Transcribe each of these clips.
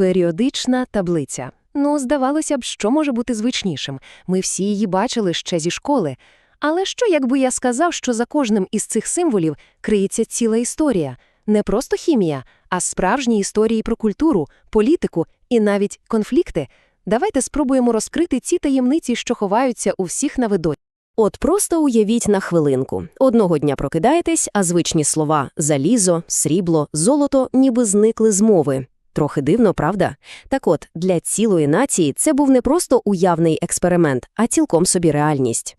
Періодична таблиця. Ну, здавалося б, що може бути звичнішим. Ми всі її бачили ще зі школи. Але що, якби я сказав, що за кожним із цих символів криється ціла історія? Не просто хімія, а справжні історії про культуру, політику і навіть конфлікти. Давайте спробуємо розкрити ці таємниці, що ховаються у всіх на виду. От просто уявіть на хвилинку. Одного дня прокидаєтесь, а звичні слова залізо, срібло, золото ніби зникли з мови. Трохи дивно, правда? Так от, для цілої нації це був не просто уявний експеримент, а цілком собі реальність.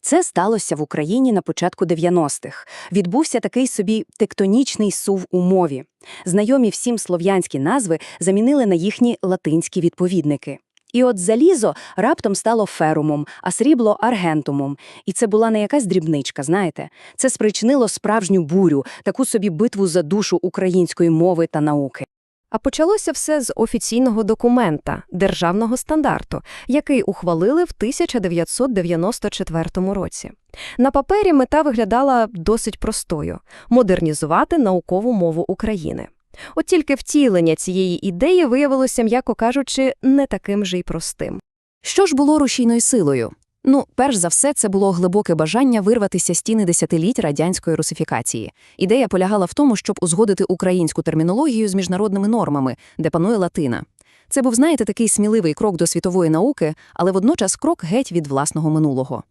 Це сталося в Україні на початку 90-х. Відбувся такий собі тектонічний сув у мові. Знайомі всім слов'янські назви замінили на їхні латинські відповідники. І от залізо раптом стало ферумом, а срібло аргентумом. І це була не якась дрібничка, знаєте. Це спричинило справжню бурю, таку собі битву за душу української мови та науки. А почалося все з офіційного документа державного стандарту, який ухвалили в 1994 році. На папері мета виглядала досить простою модернізувати наукову мову України. От тільки втілення цієї ідеї виявилося, м'яко кажучи, не таким же й простим. Що ж було рушійною силою? Ну, перш за все, це було глибоке бажання вирватися стіни десятиліть радянської русифікації. Ідея полягала в тому, щоб узгодити українську термінологію з міжнародними нормами, де панує латина. Це був, знаєте, такий сміливий крок до світової науки, але водночас крок геть від власного минулого.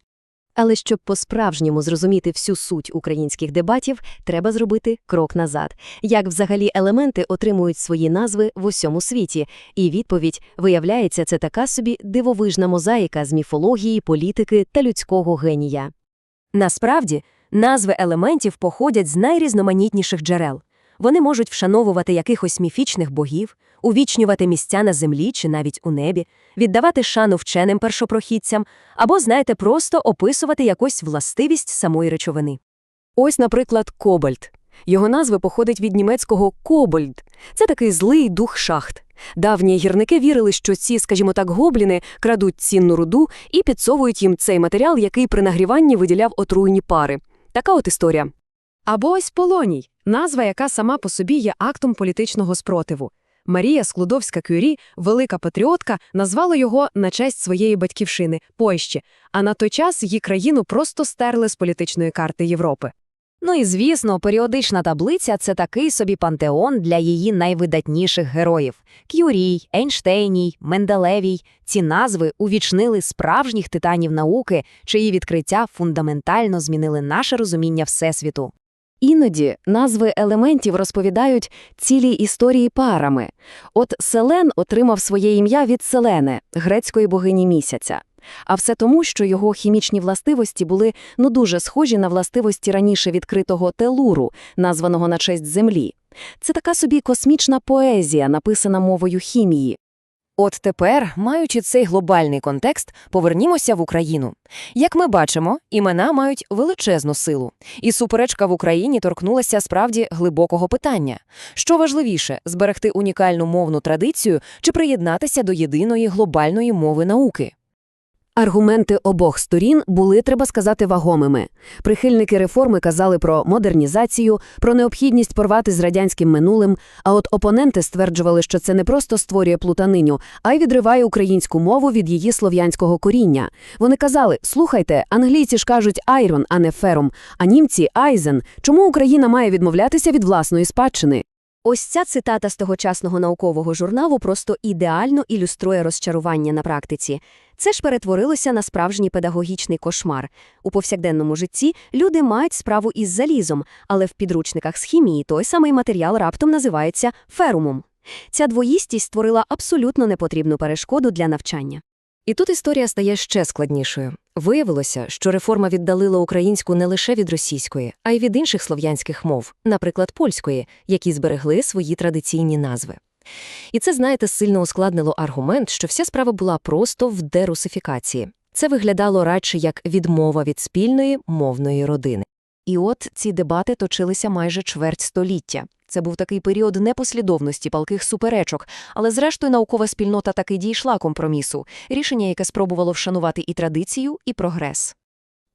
Але щоб по-справжньому зрозуміти всю суть українських дебатів, треба зробити крок назад. Як взагалі елементи отримують свої назви в усьому світі? І відповідь, виявляється, це така собі дивовижна мозаїка з міфології, політики та людського генія. Насправді, назви елементів походять з найрізноманітніших джерел. Вони можуть вшановувати якихось міфічних богів, увічнювати місця на землі чи навіть у небі, віддавати шану вченим першопрохідцям або, знаєте, просто описувати якусь властивість самої речовини. Ось, наприклад, кобальт. Його назва походить від німецького «кобольд». Це такий злий дух шахт. Давні гірники вірили, що ці, скажімо так, гобліни крадуть цінну руду і підсовують їм цей матеріал, який при нагріванні виділяв отруйні пари. Така от історія. Або ось Полоній – назва, яка сама по собі є актом політичного спротиву. Марія Склудовська-Кюрі, велика патріотка, назвала його на честь своєї батьківщини – Польщі, а на той час її країну просто стерли з політичної карти Європи. Ну і звісно, періодична таблиця це такий собі пантеон для її найвидатніших героїв: К'юрій, Ейнштейній, Менделевій. Ці назви увічнили справжніх титанів науки, чиї відкриття фундаментально змінили наше розуміння всесвіту. Іноді назви елементів розповідають цілі історії парами. От Селен отримав своє ім'я від Селени, грецької богині місяця. А все тому, що його хімічні властивості були ну дуже схожі на властивості раніше відкритого телуру, названого на честь Землі. Це така собі космічна поезія, написана мовою хімії. От тепер, маючи цей глобальний контекст, повернімося в Україну. Як ми бачимо, імена мають величезну силу. І суперечка в Україні торкнулася справді глибокого питання. Що важливіше – зберегти унікальну мовну традицію чи приєднатися до єдиної глобальної мови науки? Аргументи обох сторін були, треба сказати, вагомими. Прихильники реформи казали про модернізацію, про необхідність порвати з радянським минулим, а от опоненти стверджували, що це не просто створює плутаниню, а й відриває українську мову від її слов'янського коріння. Вони казали: слухайте, англійці ж кажуть айрон, а не ферум, а німці айзен. Чому Україна має відмовлятися від власної спадщини? Ось ця цитата з тогочасного наукового журналу просто ідеально ілюструє розчарування на практиці. Це ж перетворилося на справжній педагогічний кошмар. У повсякденному житті люди мають справу із залізом, але в підручниках з хімії той самий матеріал раптом називається ферумом. Ця двоїстість створила абсолютно непотрібну перешкоду для навчання. І тут історія стає ще складнішою. Виявилося, що реформа віддалила українську не лише від російської, а й від інших слов'янських мов, наприклад, польської, які зберегли свої традиційні назви. І це, знаєте, сильно ускладнило аргумент, що вся справа була просто в дерусифікації. Це виглядало радше як відмова від спільної мовної родини. І от ці дебати точилися майже чверть століття. Це був такий період непослідовності палких суперечок, але зрештою наукова спільнота таки дійшла компромісу, рішення, яке спробувало вшанувати і традицію, і прогрес.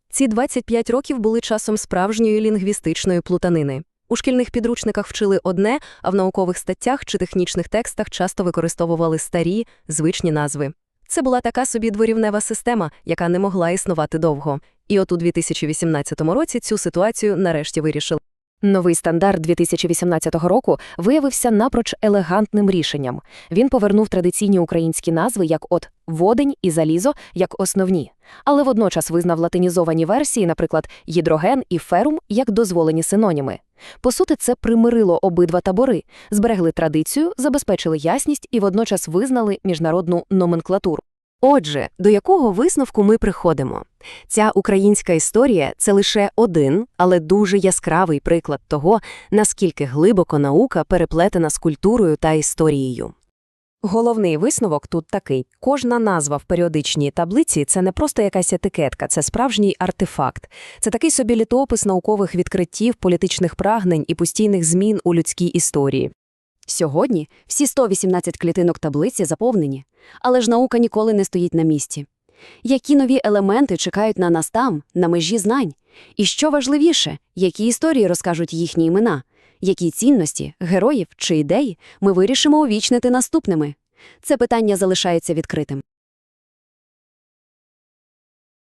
Ці 25 років були часом справжньої лінгвістичної плутанини. У шкільних підручниках вчили одне, а в наукових статтях чи технічних текстах часто використовували старі, звичні назви. Це була така собі дворівнева система, яка не могла існувати довго. І от у 2018 році цю ситуацію нарешті вирішили. Новий стандарт 2018 року виявився напроч елегантним рішенням. Він повернув традиційні українські назви як от «водень» і «залізо» як основні, але водночас визнав латинізовані версії, наприклад, «гідроген» і «ферум» як дозволені синоніми. По суті, це примирило обидва табори, зберегли традицію, забезпечили ясність і водночас визнали міжнародну номенклатуру. Отже, до якого висновку ми приходимо? Ця українська історія – це лише один, але дуже яскравий приклад того, наскільки глибоко наука переплетена з культурою та історією. Головний висновок тут такий. Кожна назва в періодичній таблиці – це не просто якась етикетка, це справжній артефакт. Це такий собі літопис наукових відкриттів, політичних прагнень і постійних змін у людській історії. Сьогодні всі 118 клітинок таблиці заповнені, але ж наука ніколи не стоїть на місці. Які нові елементи чекають на нас там, на межі знань? І що важливіше, які історії розкажуть їхні імена? Які цінності, героїв чи ідеї ми вирішимо увічнити наступними? Це питання залишається відкритим.